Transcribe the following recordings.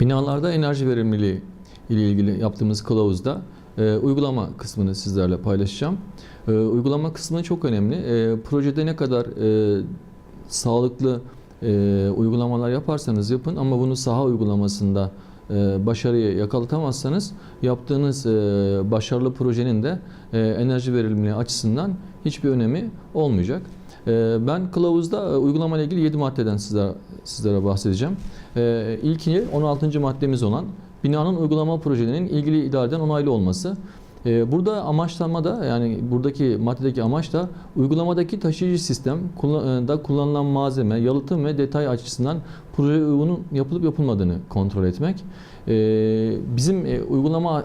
Binalarda enerji verimliliği ile ilgili yaptığımız kılavuzda e, uygulama kısmını sizlerle paylaşacağım. E, uygulama kısmı çok önemli. E, projede ne kadar e, sağlıklı e, uygulamalar yaparsanız yapın ama bunu saha uygulamasında e, başarıyı yakalatamazsanız yaptığınız e, başarılı projenin de e, enerji verimliliği açısından hiçbir önemi olmayacak. E, ben kılavuzda e, uygulama ilgili 7 maddeden sizlere, sizlere bahsedeceğim. E, ilki 16. maddemiz olan binanın uygulama projelerinin ilgili idareden onaylı olması. Ee, Burada amaçlanma da yani buradaki maddedeki amaç da uygulamadaki taşıyıcı sistem kullan- da kullanılan malzeme, yalıtım ve detay açısından proje uygunun yapılıp yapılmadığını kontrol etmek. Ee, Bizim e, uygulama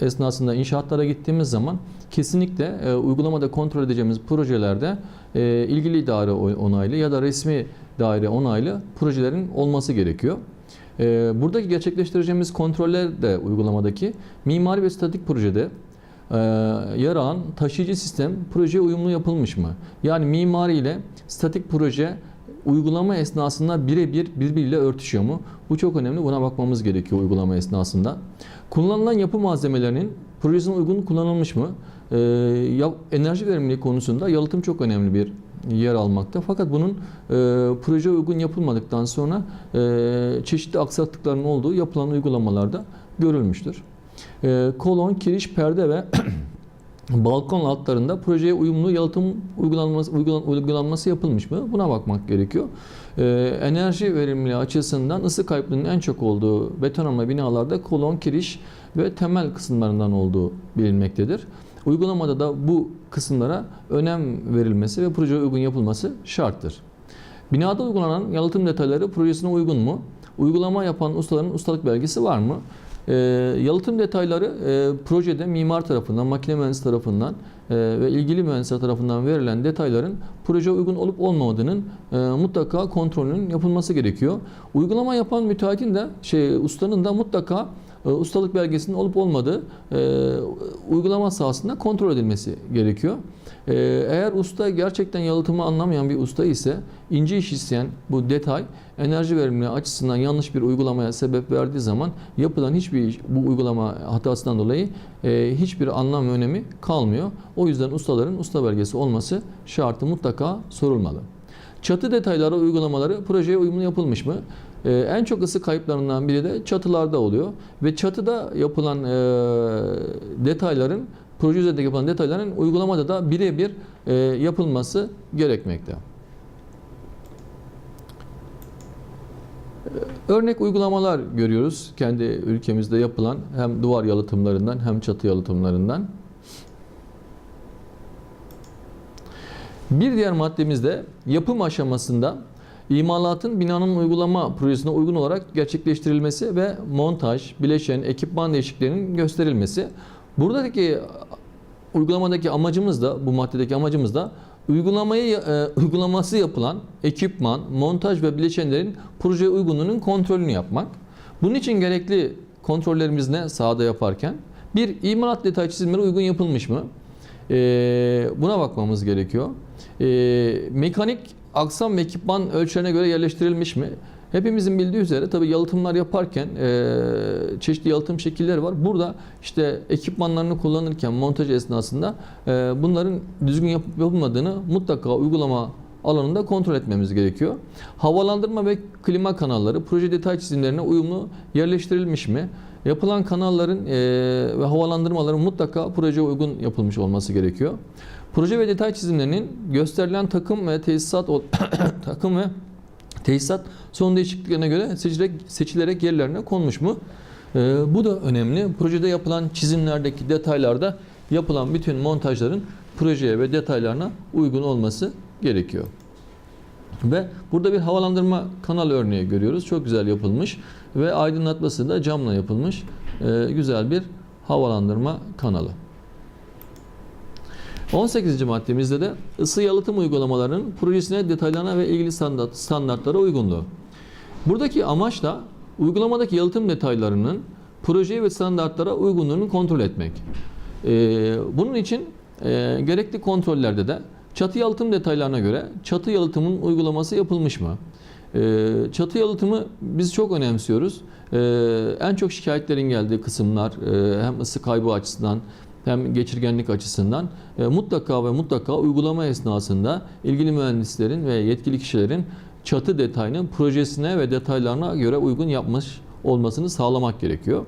esnasında inşaatlara gittiğimiz zaman kesinlikle e, uygulamada kontrol edeceğimiz projelerde e, ilgili idare onaylı ya da resmi daire onaylı projelerin olması gerekiyor. Ee, Buradaki gerçekleştireceğimiz kontroller de uygulamadaki mimari ve statik projede e, yer alan taşıyıcı sistem projeye uyumlu yapılmış mı? Yani mimari ile statik proje uygulama esnasında birebir birbiriyle örtüşüyor mu? Bu çok önemli. Buna bakmamız gerekiyor uygulama esnasında. Kullanılan yapı malzemelerinin projesine uygun kullanılmış mı? Ee, ya- enerji verimliliği konusunda yalıtım çok önemli bir yer almakta. Fakat bunun e, proje uygun yapılmadıktan sonra e, çeşitli aksaklıkların olduğu yapılan uygulamalarda görülmüştür. E, kolon, kiriş, perde ve balkon altlarında projeye uyumlu yalıtım uygulanması, uygulan- uygulanması yapılmış mı? Buna bakmak gerekiyor. E, enerji verimliliği açısından ısı kayıplığının en çok olduğu betonarme binalarda kolon, kiriş ve temel kısımlarından olduğu bilinmektedir. Uygulamada da bu kısımlara önem verilmesi ve projeye uygun yapılması şarttır. Binada uygulanan yalıtım detayları projesine uygun mu? Uygulama yapan ustaların ustalık belgesi var mı? Ee, yalıtım detayları e, projede mimar tarafından, makine mühendisi tarafından e, ve ilgili mühendisler tarafından verilen detayların proje uygun olup olmadığının e, mutlaka kontrolünün yapılması gerekiyor. Uygulama yapan müteahhitin de şey ustanın da mutlaka e, ustalık belgesinin olup olmadığı e, uygulama sahasında kontrol edilmesi gerekiyor. E, eğer usta gerçekten yalıtımı anlamayan bir usta ise ince iş isteyen bu detay enerji verimliliği açısından yanlış bir uygulamaya sebep verdiği zaman yapılan hiçbir iş, bu uygulama hatasından dolayı e, hiçbir anlam ve önemi kalmıyor. O yüzden ustaların usta belgesi olması şartı mutlaka sorulmalı. Çatı detayları uygulamaları projeye uyumlu yapılmış mı? Ee, en çok ısı kayıplarından biri de çatılarda oluyor ve çatıda yapılan e, detayların proje üzerinde yapılan detayların uygulamada da birebir e, yapılması gerekmekte. Ee, Örnek uygulamalar görüyoruz kendi ülkemizde yapılan hem duvar yalıtımlarından hem çatı yalıtımlarından. Bir diğer maddemiz de yapım aşamasında imalatın binanın uygulama projesine uygun olarak gerçekleştirilmesi ve montaj, bileşen, ekipman değişikliklerinin gösterilmesi. Buradaki uygulamadaki amacımız da bu maddedeki amacımız da uygulamayı e, uygulaması yapılan ekipman, montaj ve bileşenlerin projeye uygunluğunun kontrolünü yapmak. Bunun için gerekli kontrollerimiz ne sahada yaparken? Bir, imalat detay çizimleri uygun yapılmış mı? Ee, buna bakmamız gerekiyor. Ee, mekanik aksam ve ekipman ölçülerine göre yerleştirilmiş mi? Hepimizin bildiği üzere tabii yalıtımlar yaparken e, çeşitli yalıtım şekilleri var. Burada işte ekipmanlarını kullanırken montaj esnasında e, bunların düzgün yapıp yapılmadığını mutlaka uygulama alanında kontrol etmemiz gerekiyor. Havalandırma ve klima kanalları proje detay çizimlerine uyumlu yerleştirilmiş mi? Yapılan kanalların e, ve havalandırmaların mutlaka projeye uygun yapılmış olması gerekiyor. Proje ve detay çizimlerinin gösterilen takım ve tesisat takım ve tesisat son değişikliklerine göre seçilerek, seçilerek yerlerine konmuş mu? E, bu da önemli. Projede yapılan çizimlerdeki detaylarda yapılan bütün montajların projeye ve detaylarına uygun olması gerekiyor. Ve burada bir havalandırma kanal örneği görüyoruz. Çok güzel yapılmış ve aydınlatması da camla yapılmış e, güzel bir havalandırma kanalı. 18. maddemizde de ısı yalıtım uygulamalarının projesine detaylarına ve ilgili standart, standartlara uygunluğu. Buradaki amaç da uygulamadaki yalıtım detaylarının projeye ve standartlara uygunluğunu kontrol etmek. Ee, bunun için e, gerekli kontrollerde de çatı yalıtım detaylarına göre çatı yalıtımın uygulaması yapılmış mı? Ee, çatı yalıtımı biz çok önemsiyoruz. Ee, en çok şikayetlerin geldiği kısımlar e, hem ısı kaybı açısından hem geçirgenlik açısından e, mutlaka ve mutlaka uygulama esnasında ilgili mühendislerin ve yetkili kişilerin çatı detayını projesine ve detaylarına göre uygun yapmış olmasını sağlamak gerekiyor.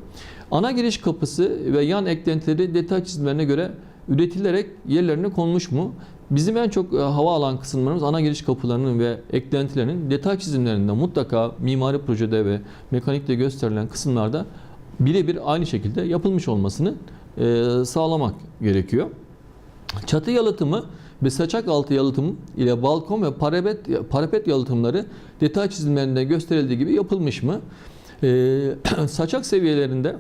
Ana giriş kapısı ve yan eklentileri detay çizimlerine göre üretilerek yerlerine konmuş mu? Bizim en çok e, hava alan kısımlarımız ana giriş kapılarının ve eklentilerinin detay çizimlerinde mutlaka mimari projede ve mekanikte gösterilen kısımlarda birebir aynı şekilde yapılmış olmasını e, sağlamak gerekiyor. Çatı yalıtımı ve saçak altı yalıtım ile balkon ve parapet, parapet yalıtımları detay çizimlerinde gösterildiği gibi yapılmış mı? Ee, saçak seviyelerinde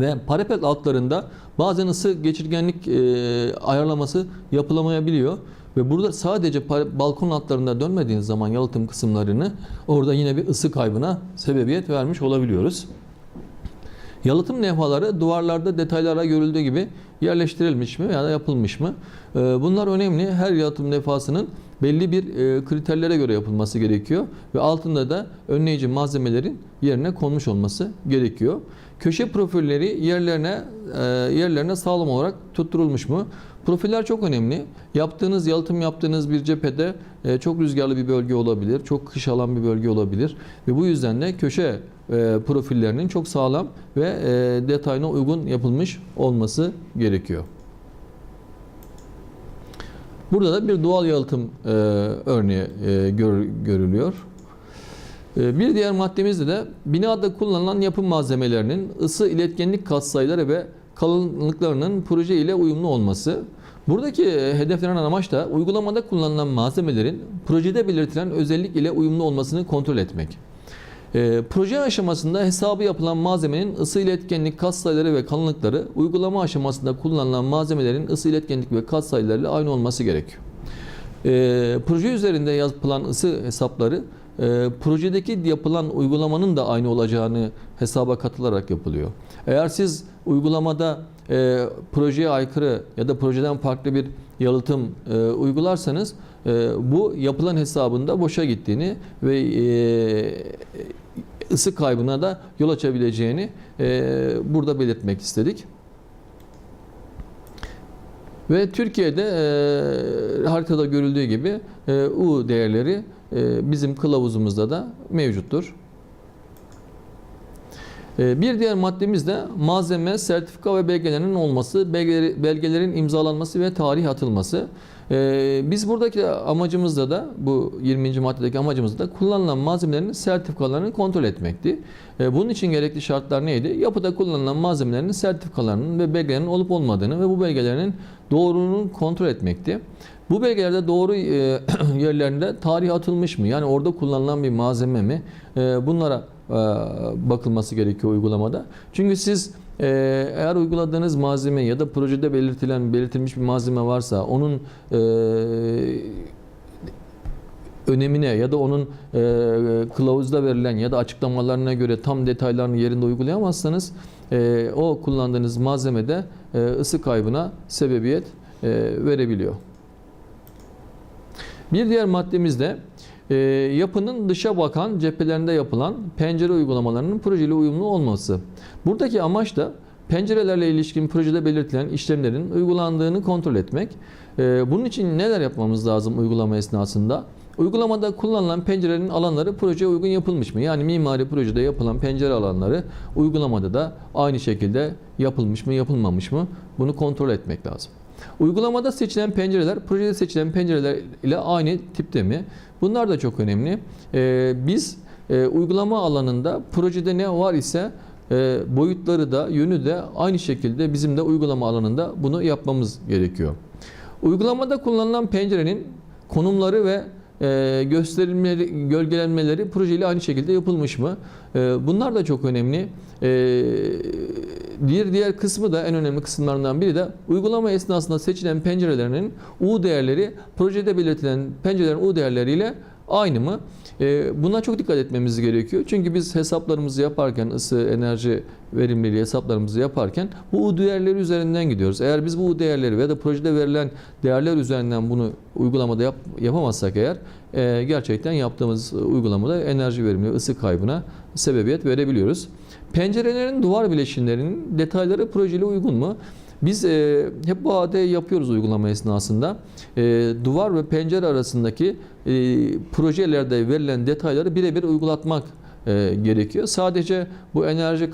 ve parapet altlarında bazen ısı geçirgenlik e, ayarlaması yapılamayabiliyor. Ve burada sadece balkon altlarında dönmediğiniz zaman yalıtım kısımlarını orada yine bir ısı kaybına sebebiyet vermiş olabiliyoruz. Yalıtım levhaları duvarlarda detaylara görüldüğü gibi yerleştirilmiş mi ya da yapılmış mı? Ee, Bunlar önemli. Her yalıtım levhasının belli bir e, kriterlere göre yapılması gerekiyor ve altında da önleyici malzemelerin yerine konmuş olması gerekiyor. Köşe profilleri yerlerine e, yerlerine sağlam olarak tutturulmuş mu? Profiller çok önemli. Yaptığınız yalıtım yaptığınız bir cephede e, çok rüzgarlı bir bölge olabilir, çok kış alan bir bölge olabilir ve bu yüzden de köşe e, profillerinin çok sağlam ve detayına uygun yapılmış olması gerekiyor. Burada da bir doğal yalıtım örneği e, gör- görülüyor. E, bir diğer maddemizde de binada kullanılan yapım malzemelerinin ısı iletkenlik katsayıları ve kalınlıklarının proje ile uyumlu olması. Buradaki e, hedeflenen amaç da uygulamada kullanılan malzemelerin projede belirtilen özellik ile uyumlu olmasını kontrol etmek. E, proje aşamasında hesabı yapılan malzemenin ısı iletkenlik katsayıları ve kalınlıkları uygulama aşamasında kullanılan malzemelerin ısı iletkenlik ve katsayılarıyla aynı olması gerekiyor. E, proje üzerinde yapılan ısı hesapları e, projedeki yapılan uygulamanın da aynı olacağını hesaba katılarak yapılıyor. Eğer siz uygulamada e, projeye aykırı ya da projeden farklı bir yalıtım e, uygularsanız e, bu yapılan hesabında boşa gittiğini ve e, ısı kaybına da yol açabileceğini e, burada belirtmek istedik. Ve Türkiye'de e, haritada görüldüğü gibi e, U değerleri bizim kılavuzumuzda da mevcuttur. E, bir diğer maddemiz de malzeme, sertifika ve belgelerinin olması, belgeleri, belgelerin imzalanması ve tarih atılması. E, biz buradaki amacımızda da bu 20. maddedeki amacımız da kullanılan malzemelerin sertifikalarını kontrol etmekti. Bunun için gerekli şartlar neydi? Yapıda kullanılan malzemelerin sertifikalarının ve belgelerinin olup olmadığını ve bu belgelerin doğruluğunu kontrol etmekti. Bu belgelerde doğru e, yerlerinde tarih atılmış mı? Yani orada kullanılan bir malzeme mi? E, bunlara e, bakılması gerekiyor uygulamada. Çünkü siz eğer uyguladığınız malzeme ya da projede belirtilen belirtilmiş bir malzeme varsa onun önemine ya da onun e, kılavuzda verilen ya da açıklamalarına göre tam detaylarını yerinde uygulayamazsanız e, o kullandığınız malzemede e, ısı kaybına sebebiyet e, verebiliyor. Bir diğer maddemiz de e, yapının dışa bakan cephelerinde yapılan pencere uygulamalarının projeyle uyumlu olması. Buradaki amaç da pencerelerle ilişkin projede belirtilen işlemlerin uygulandığını kontrol etmek. E, bunun için neler yapmamız lazım uygulama esnasında? Uygulamada kullanılan pencerelerin alanları projeye uygun yapılmış mı? Yani mimari projede yapılan pencere alanları uygulamada da aynı şekilde yapılmış mı, yapılmamış mı? Bunu kontrol etmek lazım. Uygulamada seçilen pencereler projede seçilen pencereler ile aynı tipte mi? Bunlar da çok önemli. Ee, biz e, uygulama alanında projede ne var ise e, boyutları da yönü de aynı şekilde bizim de uygulama alanında bunu yapmamız gerekiyor. Uygulamada kullanılan pencerenin konumları ve e, gösterilmeleri, gölgelenmeleri projeyle aynı şekilde yapılmış mı? E, bunlar da çok önemli. E, diğer diğer kısmı da en önemli kısımlarından biri de uygulama esnasında seçilen pencerelerinin U değerleri projede belirtilen pencerelerin U değerleriyle aynı mı? E, buna çok dikkat etmemiz gerekiyor. Çünkü biz hesaplarımızı yaparken ısı, enerji verimliliği hesaplarımızı yaparken bu U değerleri üzerinden gidiyoruz. Eğer biz bu U değerleri veya da projede verilen değerler üzerinden bunu uygulamada yap, yapamazsak eğer e, gerçekten yaptığımız uygulamada enerji verimliliği, ısı kaybına sebebiyet verebiliyoruz. Pencerelerin duvar bileşimlerinin detayları projeli uygun mu? Biz e, hep bu AD yapıyoruz uygulama esnasında. E, duvar ve pencere arasındaki e, projelerde verilen detayları birebir uygulatmak e, gerekiyor. Sadece bu enerji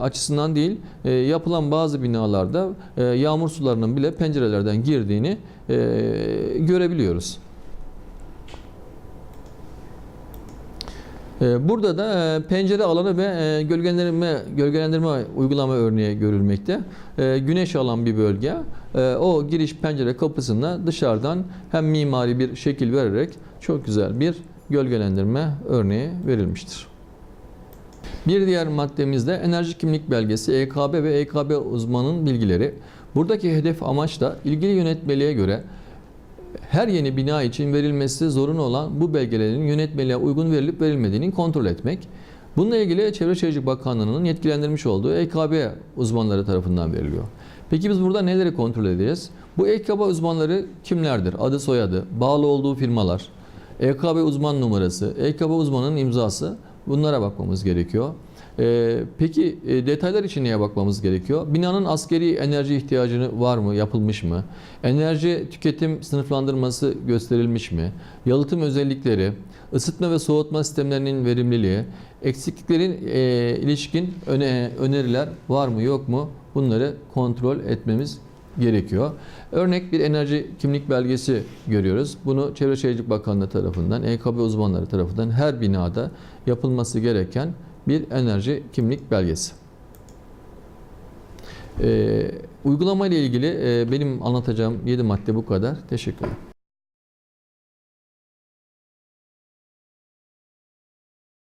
açısından değil, e, yapılan bazı binalarda e, yağmur sularının bile pencerelerden girdiğini e, görebiliyoruz. Burada da e, pencere alanı ve e, gölgelendirme gölgelendirme uygulama örneği görülmekte. E, Güneş alan bir bölge. E, O giriş pencere kapısına dışarıdan hem mimari bir şekil vererek çok güzel bir gölgelendirme örneği verilmiştir. Bir diğer maddemizde enerji kimlik belgesi EKB ve EKB uzmanın bilgileri. Buradaki hedef amaç da ilgili yönetmeliğe göre her yeni bina için verilmesi zorunlu olan bu belgelerin yönetmeliğe uygun verilip verilmediğini kontrol etmek. Bununla ilgili Çevre Şehircilik Bakanlığı'nın yetkilendirmiş olduğu EKB uzmanları tarafından veriliyor. Peki biz burada neleri kontrol edeceğiz? Bu EKB uzmanları kimlerdir? Adı soyadı, bağlı olduğu firmalar, EKB uzman numarası, EKB uzmanının imzası bunlara bakmamız gerekiyor. Ee, peki e, detaylar için neye bakmamız gerekiyor? Binanın askeri enerji ihtiyacını var mı, yapılmış mı? Enerji tüketim sınıflandırması gösterilmiş mi? Yalıtım özellikleri, ısıtma ve soğutma sistemlerinin verimliliği, eksikliklerin e, ilişkin öne, öneriler var mı, yok mu? Bunları kontrol etmemiz gerekiyor. Örnek bir enerji kimlik belgesi görüyoruz. Bunu Çevre Şehircilik Bakanlığı tarafından, EKB uzmanları tarafından her binada yapılması gereken bir enerji kimlik belgesi. Ee, uygulama ile ilgili e, benim anlatacağım 7 madde bu kadar. Teşekkür ederim.